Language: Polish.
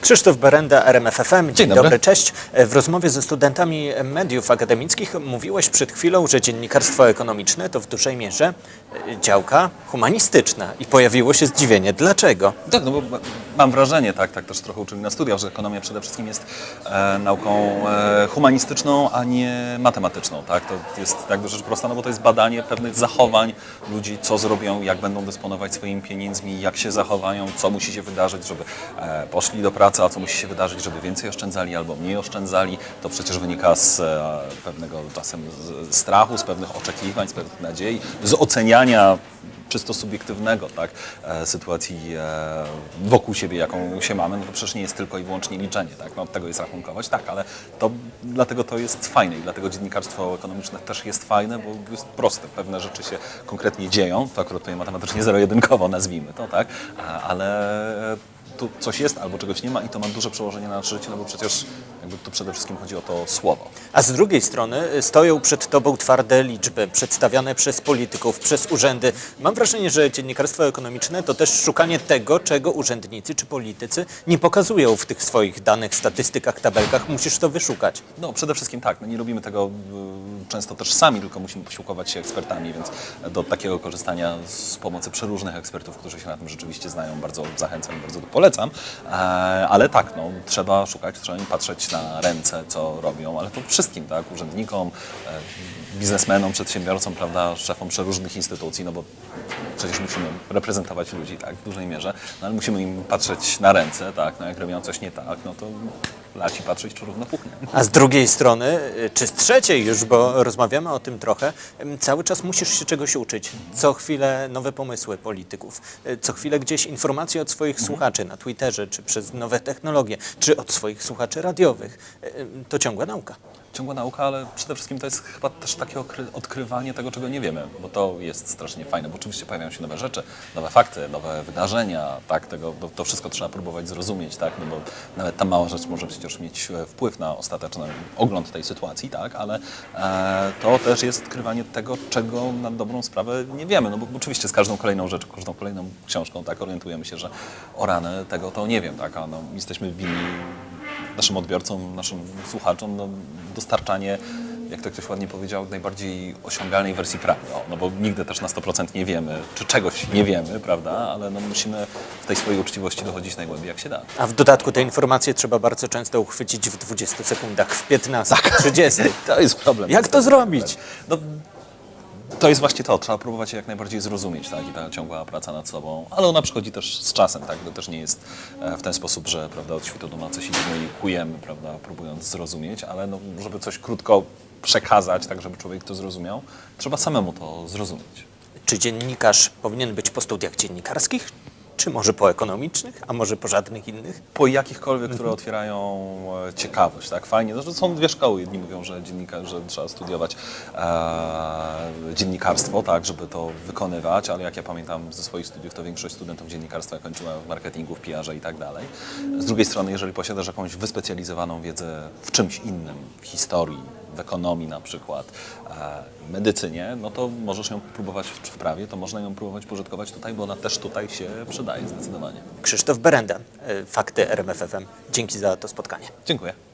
Krzysztof Berenda, RMFFM. Dzień, Dzień dobry. dobry. cześć. W rozmowie ze studentami mediów akademickich mówiłeś przed chwilą, że dziennikarstwo ekonomiczne to w dużej mierze e, działka humanistyczna i pojawiło się zdziwienie. Dlaczego? Tak, no bo mam wrażenie, tak, tak też trochę uczyli na studiach, że ekonomia przede wszystkim jest e, nauką e, humanistyczną, a nie matematyczną, tak? To jest jakby rzecz prosta, no bo to jest badanie pewnych zachowań ludzi, co zrobią, jak będą dysponować swoimi pieniędzmi, jak się zachowają, co musi się wydarzyć, żeby e, poszli do pracy, a co musi się wydarzyć, żeby więcej oszczędzali albo mniej oszczędzali. To przecież wynika z e, pewnego czasem strachu, z pewnych oczekiwań, z pewnych nadziei, z oceniania czysto subiektywnego tak, e, sytuacji e, wokół siebie, jaką się mamy, no to przecież nie jest tylko i wyłącznie liczenie, tak? no, od tego jest rachunkować, tak, ale to, dlatego to jest fajne i dlatego dziennikarstwo ekonomiczne też jest fajne, bo jest proste, pewne rzeczy się konkretnie dzieją, to akurat tutaj matematycznie zero-jedynkowo nazwijmy to, tak, ale tu coś jest albo czegoś nie ma i to ma duże przełożenie na nasze życie, no bo przecież jakby tu przede wszystkim chodzi o to słowo. A z drugiej strony e, stoją przed tobą twarde liczby, przedstawiane przez polityków, przez urzędy. Mam wrażenie, że dziennikarstwo ekonomiczne to też szukanie tego, czego urzędnicy czy politycy nie pokazują w tych swoich danych, statystykach, tabelkach. Musisz to wyszukać. No przede wszystkim tak, no nie robimy tego y, często też sami, tylko musimy posiłkować się ekspertami, więc do takiego korzystania z pomocy przeróżnych ekspertów, którzy się na tym rzeczywiście znają, bardzo zachęcam i bardzo to polecam. E, Ale tak, no, trzeba szukać, trzeba im patrzeć na ręce, co robią, ale to wszystkim, tak, urzędnikom, e, biznesmenom, przedsiębiorcom, prawda, szefom przeróżnych instytucji, no bo przecież musimy reprezentować ludzi, tak, w dużej mierze, no ale musimy im patrzeć na ręce, tak, no jak robią coś nie tak, no to patrzeć, czy równo puchnie. A z drugiej strony, y, czy z trzeciej już, bo rozmawiamy o tym trochę, cały czas musisz się czegoś uczyć. Co chwilę nowe pomysły polityków, y, co chwilę gdzieś informacje od swoich słuchaczy na Twitterze, czy przez nowe technologie, czy od swoich słuchaczy radiowych. Y, To ciągła nauka. Ciągła nauka, ale przede wszystkim to jest chyba też takie odkrywanie tego, czego nie wiemy, bo to jest strasznie fajne, bo oczywiście pojawiają się nowe rzeczy, nowe fakty, nowe wydarzenia, tak, tego, to, to wszystko trzeba próbować zrozumieć, tak, no bo nawet ta mała rzecz może przecież mieć e, wpływ na ostateczny ogląd tej sytuacji, tak, ale e, to też jest odkrywanie tego, czego na dobrą sprawę nie wiemy, no bo oczywiście z każdą kolejną rzeczą, każdą kolejną książką, tak, orientujemy się, że o rany tego to nie wiem, tak, a no, jesteśmy winni naszym odbiorcom, naszym słuchaczom no, dostarczanie, jak to ktoś ładnie powiedział, najbardziej osiągalnej wersji prawdy. O, no bo nigdy też na 100% nie wiemy, czy czegoś nie wiemy, prawda? Ale no, musimy w tej swojej uczciwości dochodzić najgłębiej, jak się da. A w dodatku te informacje trzeba bardzo często uchwycić w 20 sekundach, w 15, w 30. To jest problem. Jak to zrobić? No, to jest właśnie to, trzeba próbować je jak najbardziej zrozumieć, tak, i ta ciągła praca nad sobą, ale ona przychodzi też z czasem, tak, to też nie jest e, w ten sposób, że, prawda, od świtu do nocy siedzimy i kujemy, prawda, próbując zrozumieć, ale no, żeby coś krótko przekazać, tak, żeby człowiek to zrozumiał, trzeba samemu to zrozumieć. Czy dziennikarz powinien być po studiach dziennikarskich, czy może po ekonomicznych, a może po żadnych innych? Po jakichkolwiek, które otwierają e, ciekawość, tak, fajnie, no, że są dwie szkoły, jedni mówią, że, że trzeba studiować e, dziennikarstwo, tak, żeby to wykonywać, ale jak ja pamiętam ze swoich studiów, to większość studentów dziennikarstwa kończyła w marketingu, w PR-ze i tak dalej. Z drugiej strony, jeżeli posiadasz jakąś wyspecjalizowaną wiedzę w czymś innym, w historii, w ekonomii na przykład, e, medycynie, no to możesz ją próbować, w prawie, to można ją próbować pożytkować tutaj, bo ona też tutaj się przydaje zdecydowanie. Krzysztof Berenda, y, Fakty RMFFM. Dzięki za to spotkanie. Dziękuję.